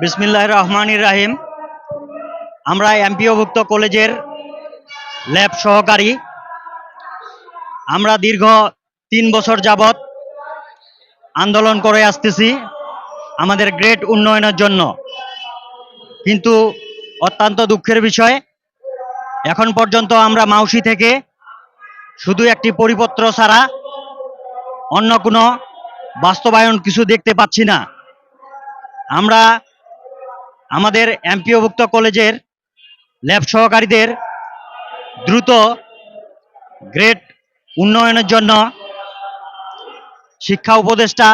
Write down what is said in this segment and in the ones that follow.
বিসমিল্লাহ রহমান রাহিম। আমরা এমপিওভুক্ত কলেজের ল্যাব সহকারী। আমরা দীর্ঘ তিন বছর যাবৎ আন্দোলন করে আসতেছি আমাদের গ্রেড উন্নয়নের জন্য। কিন্তু অত্যন্ত দুঃখের বিষয়, এখন পর্যন্ত আমরা মাউসি থেকে শুধু একটি পরিপত্র ছাড়া অন্য কোনো বাস্তবায়ন কিছু দেখতে পাচ্ছি না। আমরা আমাদের এমপিওভুক্ত কলেজের ল্যাব সহকারীদের দ্রুত গ্রেড উন্নয়নের জন্য শিক্ষা উপদেষ্টা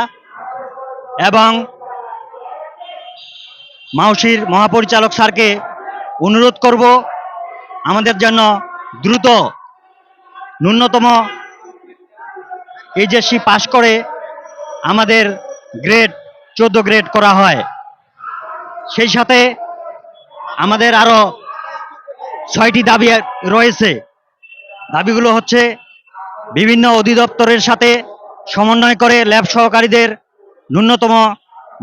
এবং মাউসির মহাপরিচালক স্যারকে অনুরোধ করব আমাদের জন্য দ্রুত ন্যূনতম এইচএসসি পাশ করে আমাদের গ্রেড চোদ্দ গ্রেড করা হয়। সেই সাথে আমাদের আরও ছয়টি দাবি রয়েছে। দাবিগুলো হচ্ছে, বিভিন্ন অধিদপ্তরের সাথে সমন্বয় করে ল্যাব সহকারীদের ন্যূনতম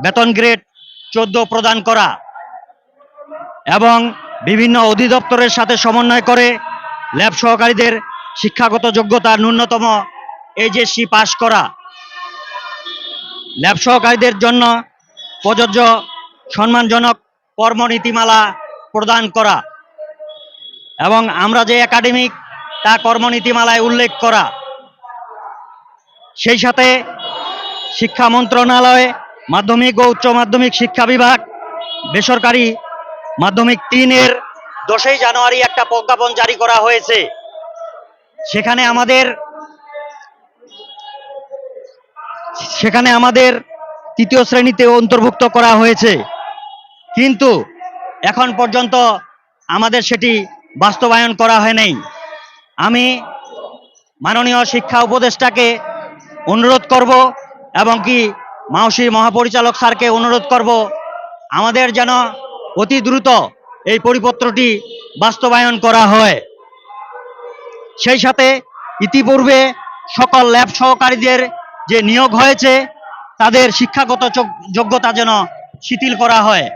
বেতন গ্রেড চোদ্দ প্রদান করা এবং বিভিন্ন অধিদপ্তরের সাথে সমন্বয় করে ল্যাব সহকারীদের শিক্ষাগত যোগ্যতা ন্যূনতম এইচএসসি পাশ করা। ল্যাব সহকারীদের জন্য প্রযোজ্য সম্মানজনক কর্মনীতিমালা প্রদান করা এবং আমরা যে একাডেমিক তা কর্মনীতিমালায় উল্লেখ করা, সেই সাথে শিক্ষা মন্ত্রণালয়, মাধ্যমিক ও উচ্চ মাধ্যমিক শিক্ষা বিভাগ, বেসরকারি মাধ্যমিক তিনের দশই জানুয়ারি একটা প্রজ্ঞাপন জারি করা হয়েছে। সেখানে আমাদের সেখানে আমাদের তৃতীয় শ্রেণীতে অন্তর্ভুক্ত করা হয়েছে। কিন্তু এখন পর্যন্ত আমাদের সেটি বাস্তবায়ন করা হয় নাই আমি মাননীয় শিক্ষা উপদেষ্টাকে অনুরোধ করব এবং কি মাউসি মহাপরিচালক স্যারকে অনুরোধ করব, আমাদের যেন অতি দ্রুত এই পরিপত্রটি বাস্তবায়ন করা হয়। সেই সাথে ইতিপূর্বে সকল ল্যাব সহকারীদের যে নিয়োগ হয়েছে, তাদের শিক্ষাগত যোগ- যোগ্যতা যেন শিথিল করা হয়।